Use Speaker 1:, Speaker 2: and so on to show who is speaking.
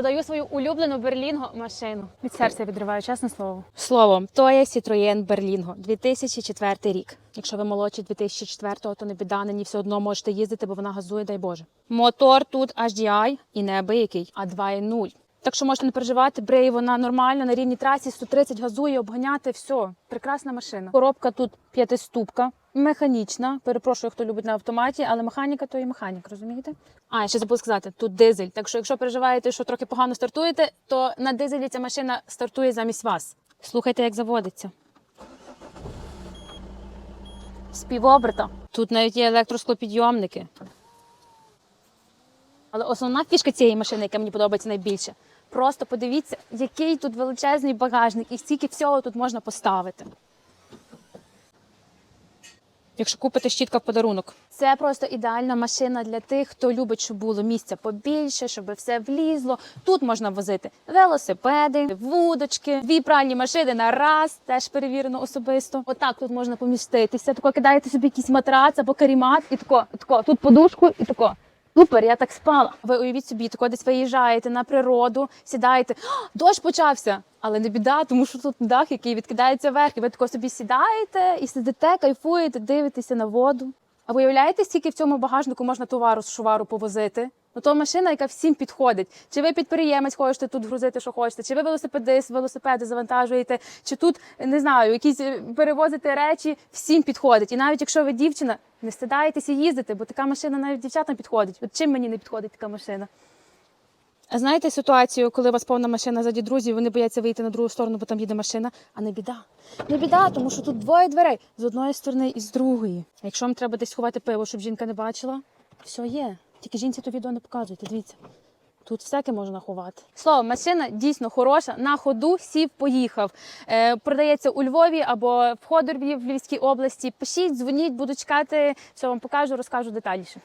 Speaker 1: Продаю свою улюблену Берлінго машину. Від серця відриваю, чесне слово. Словом, то є Citroën Berlingo 2004 рік. Якщо ви молодші 2004-го, то не біда, на ній все одно можете їздити, бо вона газує, дай Боже. Мотор тут HDI і не який, а 2.0. Так що можете не переживати, брей вона нормально на рівній трасі 130 газує, обганяти, все. Прекрасна машина. Коробка тут п'ятиступка, механічна. Перепрошую, хто любить на автоматі, але механіка то і механік, розумієте? А, я ще забула сказати, тут дизель. Так що, якщо переживаєте, що трохи погано стартуєте, то на дизелі ця машина стартує замість вас. Слухайте, як заводиться. Співоберта. Тут навіть є електросклопідйомники. Але основна фішка цієї машини, яка мені подобається найбільше, просто подивіться, який тут величезний багажник і скільки всього тут можна поставити. Якщо купите щітка в подарунок. Це просто ідеальна машина для тих, хто любить, щоб було місця побільше, щоб все влізло. Тут можна возити велосипеди, вудочки, дві пральні машини на раз, теж перевірено особисто. Отак тут можна поміститися. Тако кидаєте собі якийсь матрац або карімат, і тако, тако, тут подушку, і тако. Супер, я так спала. Ви уявіть собі, тако десь виїжджаєте на природу, сідаєте. Дощ почався, але не біда, тому що тут дах, який відкидається вверх, і ви тако собі сідаєте і сидите, кайфуєте, дивитеся на воду. А ви уявляєте, скільки в цьому багажнику можна товару з шувару повозити? Ну то машина, яка всім підходить. Чи ви підприємець хочете тут грузити, що хочете, чи ви велосипедист, велосипеди завантажуєте, чи тут не знаю, якісь е, перевозити речі, всім підходить. І навіть якщо ви дівчина, не стидаєтеся їздити, бо така машина навіть дівчатам підходить. От чим мені не підходить така машина? Знаєте ситуацію, коли у вас повна машина заді друзів, вони бояться вийти на другу сторону, бо там їде машина, а не біда. Не біда, тому що тут двоє дверей з одної сторони і з другої. Якщо вам треба десь ховати пиво, щоб жінка не бачила, все є. Тільки жінці то відео не показуйте. Дивіться. Тут всяке можна ховати. Слово, машина дійсно хороша. На ходу сів, поїхав. Е, продається у Львові або в Ходорві в Львівській області. Пишіть, дзвоніть, буду чекати. Все вам покажу, розкажу детальніше.